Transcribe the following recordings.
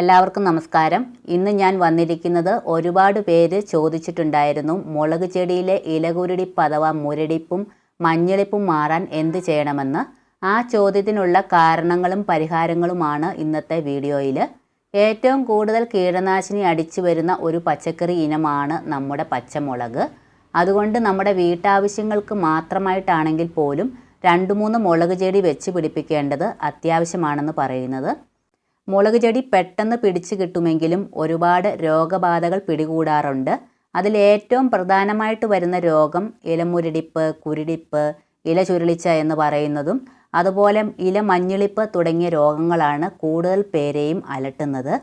എല്ലാവർക്കും നമസ്കാരം. ഇന്ന് ഞാൻ വന്നിരിക്കുന്നത് ഒരുപാട് പേര് ചോദിച്ചിട്ടുണ്ടായിരുന്നു മുളക് ചെടിയിലെ ഇലകുരുടിപ്പ് അഥവാ മുരടിപ്പും മഞ്ഞളിപ്പും മാറാൻ എന്ത് ചെയ്യണമെന്ന്. ആ ചോദ്യത്തിനുള്ള കാരണങ്ങളും പരിഹാരങ്ങളുമാണ് ഇന്നത്തെ വീഡിയോയിൽ ഏറ്റവും കൂടുതൽ കീടനാശിനി അടിച്ചു വരുന്ന ഒരു പച്ചക്കറി ഇനമാണ് നമ്മുടെ പച്ചമുളക്. അതുകൊണ്ട് നമ്മുടെ വീട്ടാവശ്യങ്ങൾക്ക് മാത്രമായിട്ടാണെങ്കിൽ പോലും രണ്ട് മൂന്ന് മുളക് ചെടി വെച്ച് പിടിപ്പിക്കേണ്ടത് അത്യാവശ്യമാണെന്ന് പറയുന്നത്. മുളക് ചെടി പെട്ടെന്ന് പിടിച്ചു കിട്ടുമെങ്കിലും ഒരുപാട് രോഗബാധകൾ പിടികൂടാറുണ്ട്. അതിൽ ഏറ്റവും പ്രധാനമായിട്ട് വരുന്ന രോഗം ഇലമുരടിപ്പ് കുരുടിപ്പ് ഇല ചുരുളിച്ച എന്ന് പറയുന്നതും അതുപോലെ ഇല മഞ്ഞളിപ്പ് തുടങ്ങിയ രോഗങ്ങളാണ് കൂടുതൽ പേരെയും അലട്ടുന്നത്.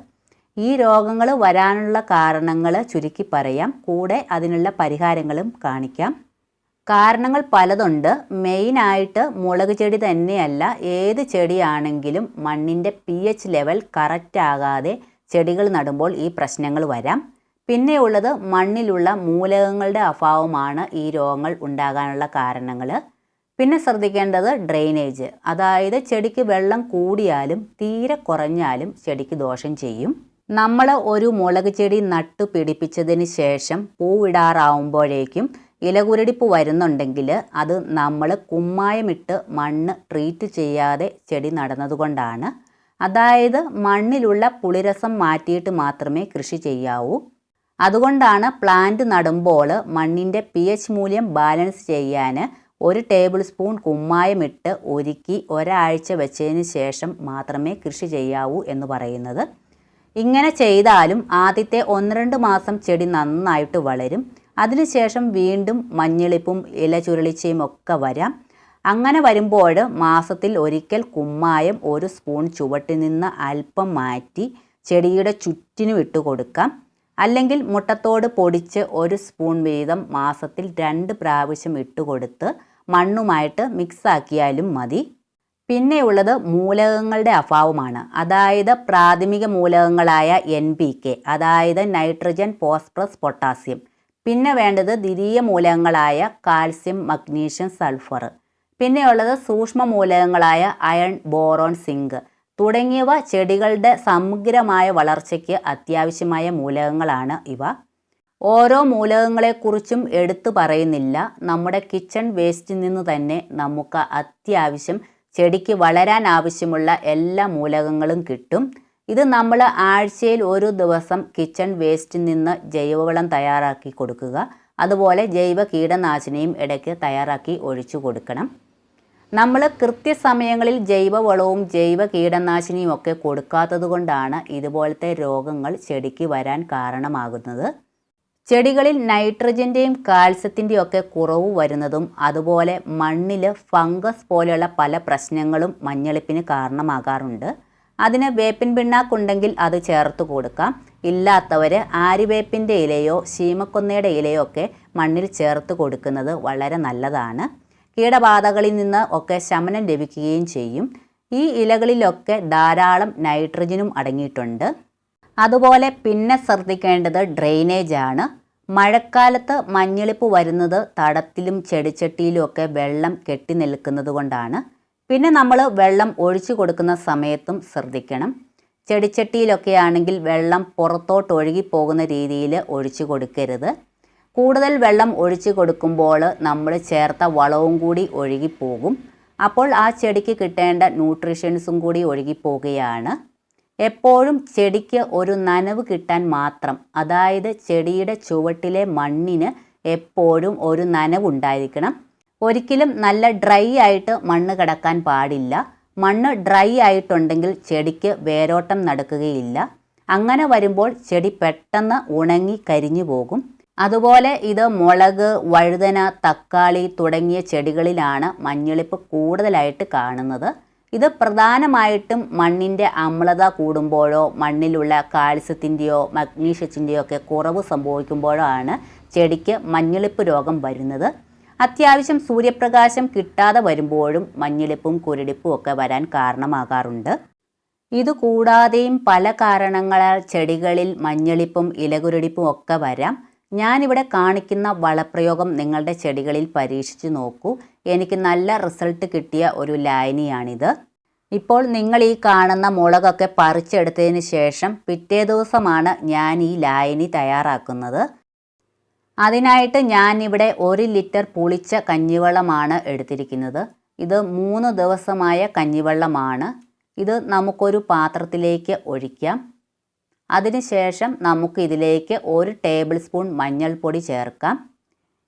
ഈ രോഗങ്ങൾ വരാനുള്ള കാരണങ്ങൾ ചുരുക്കി പറയാം. കൂടെ അതിനുള്ള പരിഹാരങ്ങളും കാണിക്കാം. കാരണങ്ങൾ പലതുണ്ട്. മെയിനായിട്ട് മുളക് ചെടി തന്നെയല്ല ഏത് ചെടിയാണെങ്കിലും മണ്ണിന്റെ പി എച്ച് ലെവൽ കറക്റ്റ് ആകാതെ ചെടികൾ നടുമ്പോൾ ഈ പ്രശ്നങ്ങൾ വരാം. പിന്നെയുള്ളത് മണ്ണിലുള്ള മൂലകങ്ങളുടെ അഭാവമാണ് ഈ രോഗങ്ങൾ ഉണ്ടാകാനുള്ള കാരണങ്ങൾ. പിന്നെ ശ്രദ്ധിക്കേണ്ടത് ഡ്രെയിനേജ് അതായത് ചെടിക്ക് വെള്ളം കൂടിയാലും തീരെ കുറഞ്ഞാലും ചെടിക്ക് ദോഷം ചെയ്യും. നമ്മൾ ഒരു മുളക് ചെടി നട്ടു പിടിപ്പിച്ചതിന് ശേഷം പൂവിടാറാവുമ്പോഴേക്കും ഇലകുരടിപ്പ് വരുന്നുണ്ടെങ്കിൽ അത് നമ്മൾ കുമ്മായമിട്ട് മണ്ണ് ട്രീറ്റ് ചെയ്യാതെ ചെടി നടന്നതുകൊണ്ടാണ്. അതായത് മണ്ണിലുള്ള പുളിരസം മാറ്റിയിട്ട് മാത്രമേ കൃഷി ചെയ്യാവൂ. അതുകൊണ്ടാണ് പ്ലാന്റ് നടുമ്പോൾ മണ്ണിന്റെ പി എച്ച് മൂല്യം ബാലൻസ് ചെയ്യാൻ ഒരു ടേബിൾ സ്പൂൺ കുമ്മായമിട്ട് ഒരുക്കി ഒരാഴ്ച വെച്ചതിന് ശേഷം മാത്രമേ കൃഷി ചെയ്യാവൂ എന്ന് പറയുന്നത്. ഇങ്ങനെ ചെയ്താലും ആദ്യത്തെ ഒന്ന് രണ്ട് മാസം ചെടി നന്നായിട്ട് വളരും. അതിനുശേഷം വീണ്ടും മഞ്ഞളിപ്പും ഇല ചുരുളിച്ചയും ഒക്കെ വരാം. അങ്ങനെ വരുമ്പോൾ മാസത്തിൽ ഒരിക്കൽ കുമ്മായം ഒരു സ്പൂൺ ചുവട്ടിൽ നിന്ന് അല്പം മാറ്റി ചെടിയുടെ ചുറ്റിനും ഇട്ട് കൊടുക്കാം. അല്ലെങ്കിൽ മുട്ടത്തോട് പൊടിച്ച് ഒരു സ്പൂൺ വീതം മാസത്തിൽ രണ്ട് പ്രാവശ്യം ഇട്ട് കൊടുത്ത് മണ്ണുമായിട്ട് മിക്സാക്കിയാലും മതി. പിന്നെയുള്ളത് മൂലകങ്ങളുടെ അഭാവമാണ്. അതായത് പ്രാഥമിക മൂലകങ്ങളായ എൻ പി കെ അതായത് നൈട്രജൻ ഫോസ്ഫറസ് പൊട്ടാസ്യം പിന്നെ വേണ്ടത് ദ്വിതീയ മൂലകങ്ങളായ കാൽസ്യം മഗ്നീഷ്യം സൾഫർ. പിന്നെയുള്ളത് സൂക്ഷ്മ മൂലകങ്ങളായ അയൺ ബോറോൺ സിങ്ക്. തുടങ്ങിയവ ചെടികളുടെ സമഗ്രമായ വളർച്ചയ്ക്ക് അത്യാവശ്യമായ മൂലകങ്ങളാണ് ഇവ. ഓരോ മൂലകങ്ങളെക്കുറിച്ചും എടുത്തു പറയുന്നില്ല. നമ്മുടെ കിച്ചൺ വേസ്റ്റിൽ നിന്ന് തന്നെ നമുക്ക് അത്യാവശ്യം ചെടിക്ക് വളരാൻ ആവശ്യമുള്ള എല്ലാ മൂലകങ്ങളും കിട്ടും. ഇത് നമ്മൾ ആഴ്ചയിൽ ഒരു ദിവസം കിച്ചൺ വേസ്റ്റിൽ നിന്ന് ജൈവവളം തയ്യാറാക്കി കൊടുക്കുക. അതുപോലെ ജൈവ കീടനാശിനിയും ഇടയ്ക്ക് തയ്യാറാക്കി ഒഴിച്ചു കൊടുക്കണം. നമ്മൾ കൃത്യസമയങ്ങളിൽ ജൈവവളവും ജൈവ കീടനാശിനിയും ഒക്കെ കൊടുക്കാത്തത് കൊണ്ടാണ് ഇതുപോലത്തെ രോഗങ്ങൾ ചെടിക്ക് വരാൻ കാരണമാകുന്നത്. ചെടികളിൽ നൈട്രജന്റെയും കാൽസ്യത്തിന്റെയും ഒക്കെ കുറവ് വരുന്നതും അതുപോലെ മണ്ണിൽ ഫംഗസ് പോലെയുള്ള പല പ്രശ്നങ്ങളും മഞ്ഞളിപ്പിന് കാരണമാകാറുണ്ട്. അതിന് വേപ്പിൻ പിണ്ണാക്കുണ്ടെങ്കിൽ അത് ചേർത്ത് കൊടുക്കാം. ഇല്ലാത്തവർ ആര്യവേപ്പിന്റെ ഇലയോ ശീമക്കൊന്നയുടെ ഇലയോ ഒക്കെ മണ്ണിൽ ചേർത്ത് കൊടുക്കുന്നത് വളരെ നല്ലതാണ്. കീടബാധകളിൽ നിന്ന് ഒക്കെ ശമനം ലഭിക്കുകയും ചെയ്യും. ഈ ഇലകളിലൊക്കെ ധാരാളം നൈട്രജനും അടങ്ങിയിട്ടുണ്ട്. അതുപോലെ പിന്നെ ശ്രദ്ധിക്കേണ്ടത് ഡ്രെയിനേജ് ആണ് മഴക്കാലത്ത് മഞ്ഞളിപ്പ് വരുന്നത് തടത്തിലും ചെടിച്ചട്ടിയിലും ഒക്കെ വെള്ളം കെട്ടി നിൽക്കുന്നത് കൊണ്ടാണ്. പിന്നെ നമ്മൾ വെള്ളം ഒഴിച്ചു കൊടുക്കുന്ന സമയത്തും ശ്രദ്ധിക്കണം. ചെടിച്ചട്ടിയിലൊക്കെ ആണെങ്കിൽ വെള്ളം പുറത്തോട്ട് ഒഴുകി പോകുന്ന രീതിയിൽ ഒഴിച്ചു കൊടുക്കരുത്. കൂടുതൽ വെള്ളം ഒഴിച്ചു കൊടുക്കുമ്പോൾ നമ്മൾ ചേർത്ത വളവും കൂടി ഒഴുകിപ്പോകും അപ്പോൾ ആ ചെടിക്ക് കിട്ടേണ്ട ന്യൂട്രീഷൻസും കൂടി ഒഴുകിപ്പോകുകയാണ് എപ്പോഴും ചെടിക്ക് ഒരു നനവ് കിട്ടാൻ മാത്രം അതായത് ചെടിയുടെ ചുവട്ടിലെ മണ്ണിന് എപ്പോഴും ഒരു നനവുണ്ടായിരിക്കണം. ഒരിക്കലും നല്ല ഡ്രൈ ആയിട്ട് മണ്ണ് കിടക്കാൻ പാടില്ല. മണ്ണ് ഡ്രൈ ആയിട്ടുണ്ടെങ്കിൽ ചെടിക്ക് വേരോട്ടം നടക്കുകയില്ല. അങ്ങനെ വരുമ്പോൾ ചെടി പെട്ടെന്ന് ഉണങ്ങി കരിഞ്ഞു പോകും. അതുപോലെ ഇത് മുളക് വഴുതന തക്കാളി തുടങ്ങിയ ചെടികളിലാണ് മഞ്ഞളിപ്പ് കൂടുതലായിട്ട് കാണുന്നത്. ഇത് പ്രധാനമായിട്ടും മണ്ണിന്റെ അമ്ലത കൂടുമ്പോഴോ മണ്ണിലുള്ള കാൽസ്യത്തിന്റെയോ മഗ്നീഷ്യത്തിന്റെയോ ഒക്കെ കുറവ് സംഭവിക്കുമ്പോഴോ ആണ് ചെടിക്ക് മഞ്ഞളിപ്പ് രോഗം വരുന്നത്. അത്യാവശ്യം സൂര്യപ്രകാശം കിട്ടാതെ വരുമ്പോഴും മഞ്ഞളിപ്പും കുരുടിപ്പും ഒക്കെ വരാൻ കാരണമാകാറുണ്ട്. ഇതുകൂടാതെയും പല കാരണങ്ങളാൽ ചെടികളിൽ മഞ്ഞളിപ്പും ഇലകുരുടിപ്പും ഒക്കെ വരാം. ഞാനിവിടെ കാണിക്കുന്ന വളപ്രയോഗം നിങ്ങളുടെ ചെടികളിൽ പരീക്ഷിച്ച് നോക്കൂ. എനിക്ക് നല്ല റിസൾട്ട് കിട്ടിയ ഒരു ലായനിയാണിത്. ഇപ്പോൾ നിങ്ങൾ ഈ കാണുന്ന മുളകൊക്കെ പറിച്ചെടുത്തതിന് ശേഷം പിറ്റേ ദിവസമാണ് ഞാൻ ഈ ലായനി തയ്യാറാക്കുന്നത്. അതിനായിട്ട് ഞാനിവിടെ ഒരു ലിറ്റർ പുളിച്ച കഞ്ഞിവെള്ളമാണ് എടുത്തിരിക്കുന്നത്. ഇത് മൂന്ന് ദിവസമായ കഞ്ഞിവെള്ളമാണ്. ഇത് നമുക്കൊരു പാത്രത്തിലേക്ക് ഒഴിക്കാം. അതിനുശേഷം നമുക്ക് ഇതിലേക്ക് ഒരു ടേബിൾ സ്പൂൺ മഞ്ഞൾപ്പൊടി ചേർക്കാം.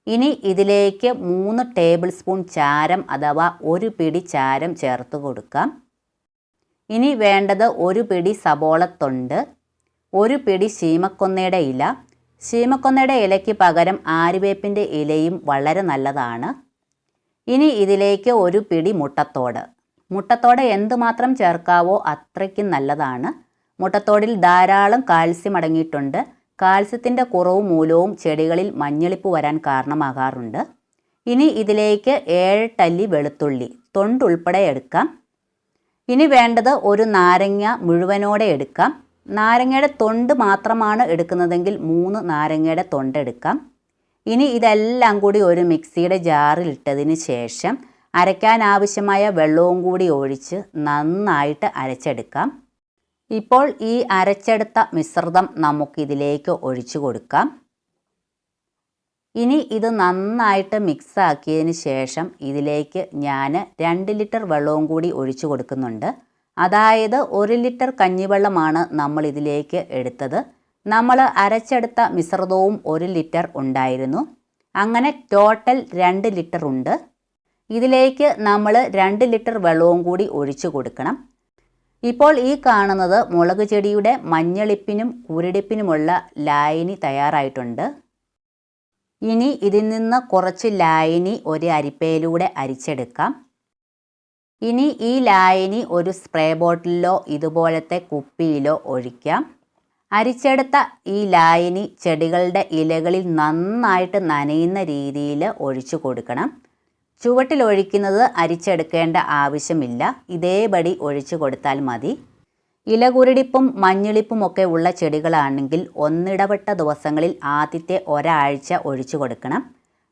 ഇനി ഇതിലേക്ക് മൂന്ന് ടേബിൾ സ്പൂൺ ചാരം അഥവാ ഒരു പിടി ചാരം ചേർത്ത് കൊടുക്കാം. ഇനി വേണ്ടത് ഒരു പിടി സബോളത്തൊണ്ട് ഒരു പിടി ശീമക്കൊന്നയുടെ ഇല ശീമക്കൊന്നയുടെ ഇലയ്ക്ക് പകരം ആര്യവേപ്പിന്റെ ഇലയും വളരെ നല്ലതാണ്. ഇനി ഇതിലേക്ക് ഒരു പിടി മുട്ടത്തോട്. മുട്ടത്തോട് എന്തുമാത്രം ചേർക്കാവോ അത്രയ്ക്കും നല്ലതാണ്. മുട്ടത്തോടിൽ ധാരാളം കാൽസ്യം അടങ്ങിയിട്ടുണ്ട്. കാൽസ്യത്തിന്റെ കുറവ് മൂലവും ചെടികളിൽ മഞ്ഞളിപ്പ് വരാൻ കാരണമാകാറുണ്ട്. ഇനി ഇതിലേക്ക് ഏഴ് ടല്ലി വെളുത്തുള്ളി തൊണ്ടുൾപ്പെടെ എടുക്കാം. ഇനി വേണ്ടത് ഒരു നാരങ്ങ മുഴുവനോടെ എടുക്കാം. നാരങ്ങയുടെ തൊണ്ട് മാത്രമാണ് എടുക്കുന്നതെങ്കിൽ മൂന്ന് നാരങ്ങയുടെ തൊണ്ട് എടുക്കാം. ഇനി ഇതെല്ലാം കൂടി ഒരു മിക്സിയുടെ ജാറിൽ ഇട്ടതിന് ശേഷം അരയ്ക്കാൻ ആവശ്യമായ വെള്ളവും കൂടി ഒഴിച്ച് നന്നായിട്ട് അരച്ചെടുക്കാം. ഇപ്പോൾ ഈ അരച്ചെടുത്ത മിശ്രിതം നമുക്കിതിലേക്ക് ഒഴിച്ചു കൊടുക്കാം. ഇനി ഇത് നന്നായിട്ട് മിക്സ് ആക്കിയതിന് ശേഷം ഇതിലേക്ക് ഞാൻ രണ്ട് ലിറ്റർ വെള്ളവും കൂടി ഒഴിച്ചു കൊടുക്കുന്നുണ്ട്. അതായത് ഒരു ലിറ്റർ കഞ്ഞിവെള്ളമാണ് നമ്മൾ ഇതിലേക്ക് എടുത്തത്. നമ്മൾ അരച്ചെടുത്ത മിശ്രിതവും ഒരു ലിറ്റർ ഉണ്ടായിരുന്നു. അങ്ങനെ ടോട്ടൽ രണ്ട് ലിറ്റർ ഉണ്ട്. ഇതിലേക്ക് നമ്മൾ രണ്ട് ലിറ്റർ വെള്ളവും കൂടി ഒഴിച്ചു കൊടുക്കണം. ഇപ്പോൾ ഈ കാണുന്നത് മുളക് ചെടിയുടെ മഞ്ഞളിപ്പിനും കുരുടിപ്പിനുമുള്ള ലായനി തയ്യാറായിട്ടുണ്ട്. ഇനി ഇതിൽ നിന്ന് കുറച്ച് ലായനി ഒരു അരിപ്പയിലൂടെ അരിച്ചെടുക്കാം. ഇനി ഈ ലായനി ഒരു സ്പ്രേ ബോട്ടിലോ ഇതുപോലത്തെ കുപ്പിയിലോ ഒഴിക്കാം. അരിച്ചെടുത്ത ഈ ലായനി ചെടികളുടെ ഇലകളിൽ നന്നായിട്ട് നനയുന്ന രീതിയിൽ ഒഴിച്ചു കൊടുക്കണം. ചുവട്ടിൽ ഒഴിക്കുന്നത് അരിച്ചെടുക്കേണ്ട ആവശ്യമില്ല. ഇതേപടി ഒഴിച്ചു കൊടുത്താൽ മതി. ഇലകുരുടിപ്പും മഞ്ഞളിപ്പും ഒക്കെ ഉള്ള ചെടികളാണെങ്കിൽ ഒന്നിടവിട്ട ദിവസങ്ങളിൽ ആദ്യത്തെ ഒരാഴ്ച ഒഴിച്ചു കൊടുക്കണം.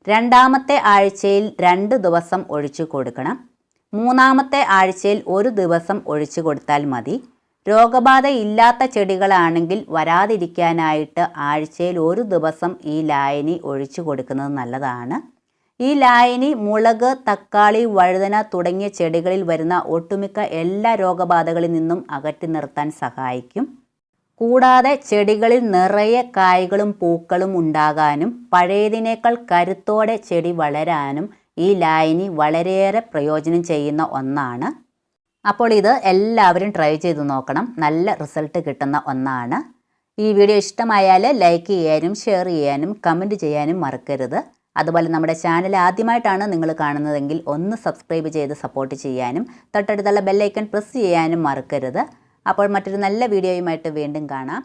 രണ്ടാമത്തെ ആഴ്ചയിൽ രണ്ട് ദിവസം ഒഴിച്ചു കൊടുക്കണം. മൂന്നാമത്തെ ആഴ്ചയിൽ ഒരു ദിവസം ഒഴിച്ചു കൊടുത്താൽ മതി. രോഗബാധ ഇല്ലാത്ത ചെടികളാണെങ്കിൽ വരാതിരിക്കാനായിട്ട് ആഴ്ചയിൽ ഒരു ദിവസം ഈ ലായനി ഒഴിച്ചു കൊടുക്കുന്നത് നല്ലതാണ്. ഈ ലായനി മുളക് തക്കാളി വഴുതന തുടങ്ങിയ ചെടികളിൽ വരുന്ന ഒട്ടുമിക്ക എല്ലാ രോഗബാധകളിൽ നിന്നും അകറ്റി നിർത്താൻ സഹായിക്കും. കൂടാതെ ചെടികളിൽ നിറയെ കായ്കളും പൂക്കളും ഉണ്ടാകാനും പഴയതിനേക്കാൾ കരുത്തോടെ ചെടി വളരാനും ഈ ലായനി വളരെയേറെ പ്രയോജനം ചെയ്യുന്ന ഒന്നാണ്. അപ്പോൾ ഇത് എല്ലാവരും ട്രൈ ചെയ്ത് നോക്കണം. നല്ല റിസൾട്ട് കിട്ടുന്ന ഒന്നാണ്. ഈ വീഡിയോ ഇഷ്ടമായാൽ ലൈക്ക് ചെയ്യാനും ഷെയർ ചെയ്യാനും കമന്റ് ചെയ്യാനും മറക്കരുത്. അതുപോലെ നമ്മുടെ ചാനൽ ആദ്യമായിട്ടാണ് നിങ്ങൾ കാണുന്നതെങ്കിൽ ഒന്ന് സബ്സ്ക്രൈബ് ചെയ്ത് സപ്പോർട്ട് ചെയ്യാനും തൊട്ടടുത്തുള്ള ബെല്ലൈക്കൺ പ്രസ് ചെയ്യാനും മറക്കരുത്. അപ്പോൾ മറ്റൊരു നല്ല വീഡിയോയുമായിട്ട് വീണ്ടും കാണാം.